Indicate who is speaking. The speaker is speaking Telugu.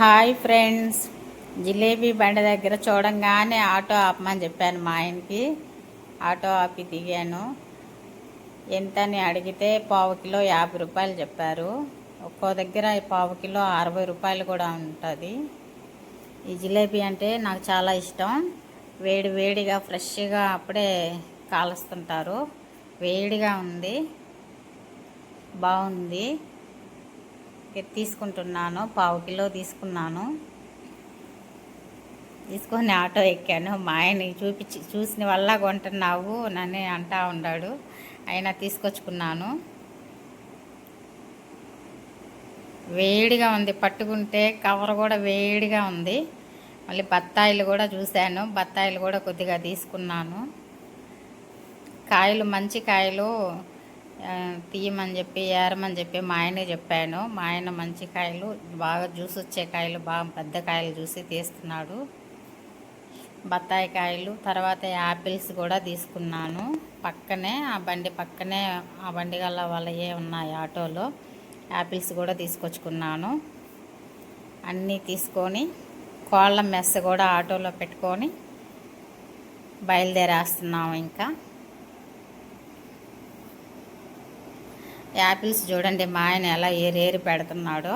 Speaker 1: Hi friends. జిలేబీ బండి దగ్గర చూడంగానే ఆటో ఆపమని చెప్పాను మా ఆయనకి. ఆటో ఆపి దిగాను. ఎంతని అడిగితే పావు కిలో యాభై రూపాయలు చెప్పారు. ఒక్కో దగ్గర పావు కిలో అరవై రూపాయలు కూడా ఉంటుంది. ఈ జిలేబీ అంటే నాకు చాలా ఇష్టం. వేడి వేడిగా ఫ్రెష్గా అప్పుడే కాలుస్తుంటారు. వేడిగా ఉంది. బాగుంది. తీసుకుంటున్నాను పావు కిలో తీసుకున్నాను. తీసుకొని ఆటో ఎక్కాను. మా ఆయన చూపించి చూసిన వల్ల కొంటున్నావు నన్ను అంటా ఉన్నాడు అయినా తీసుకొచ్చుకున్నాను. వేడిగా ఉంది. పట్టుకుంటే కవర్ కూడా వేడిగా ఉంది. మళ్ళీ బత్తాయిలు కూడా చూశాను. బత్తాయిలు కూడా కొద్దిగా తీసుకున్నాను. కాయలు మంచి కాయలు తీయమని చెప్పి ఏరమని చెప్పి మా ఆయనే చెప్పాను. మా ఆయన మంచి కాయలు బాగా జ్యూస్ వచ్చే కాయలు బాగా పెద్ద కాయలు చూసి తీస్తున్నాడు. బత్తాయి కాయలు తర్వాత యాపిల్స్ కూడా తీసుకున్నాను. పక్కనే ఆ బండి పక్కనే ఆ బండి గల్ల వాళ్ళయే ఉన్నాయి ఆటోలో యాపిల్స్ కూడా తీసుకొచ్చుకున్నాను. అన్నీ తీసుకొని కోళ్ళ మెస్ కూడా ఆటోలో పెట్టుకొని బయలుదేరేస్తున్నాము ఇంకా. యాపిల్స్ చూడండి మా ఆయన ఎలా ఏరేరి పెడుతున్నాడో.